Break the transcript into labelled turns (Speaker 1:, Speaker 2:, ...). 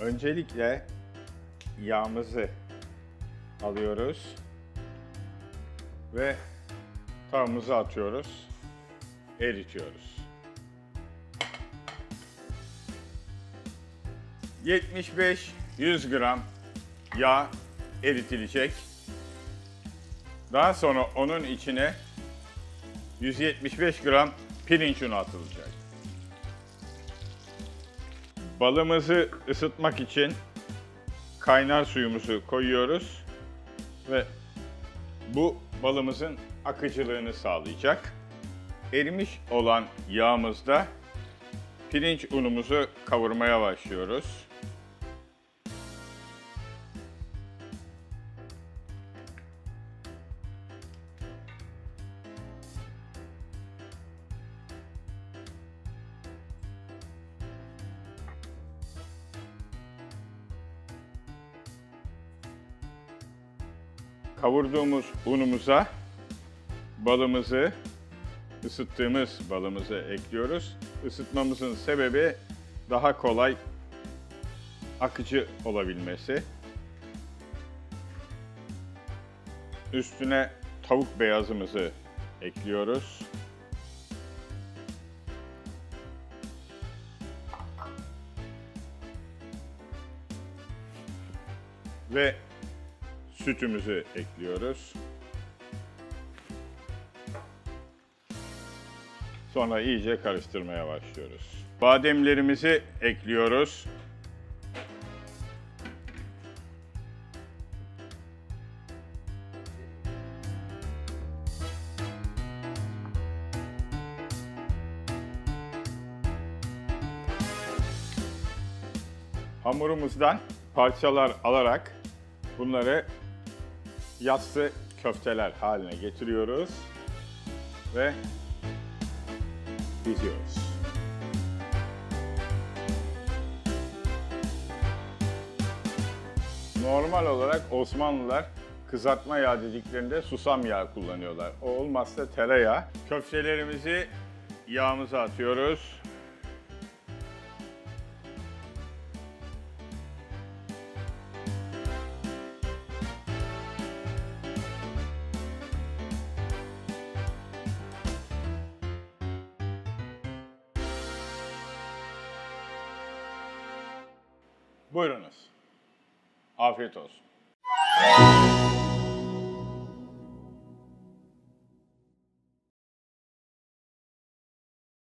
Speaker 1: Öncelikle yağımızı alıyoruz ve tavamıza atıyoruz, eritiyoruz. 75-100 gram yağ eritilecek. Daha sonra onun içine 175 gram pirinç unu atılacak. Balımızı ısıtmak için kaynar suyumuzu koyuyoruz ve bu balımızın akıcılığını sağlayacak. Erimiş olan yağımızda pirinç unumuzu kavurmaya başlıyoruz. Kavurduğumuz unumuza balımızı, ısıttığımız balımızı ekliyoruz. Isıtmamızın sebebi daha kolay akıcı olabilmesi. Üstüne tavuk beyazımızı ekliyoruz. Ve sütümüzü ekliyoruz. Sonra iyice karıştırmaya başlıyoruz. Bademlerimizi ekliyoruz. Hamurumuzdan parçalar alarak bunları yassı köfteler haline getiriyoruz ve diziyoruz. Normal olarak Osmanlılar kızartma yağ dediklerinde susam yağı kullanıyorlar. O olmazsa tereyağı. Köftelerimizi yağımıza atıyoruz. Buyurunuz. Afiyet olsun.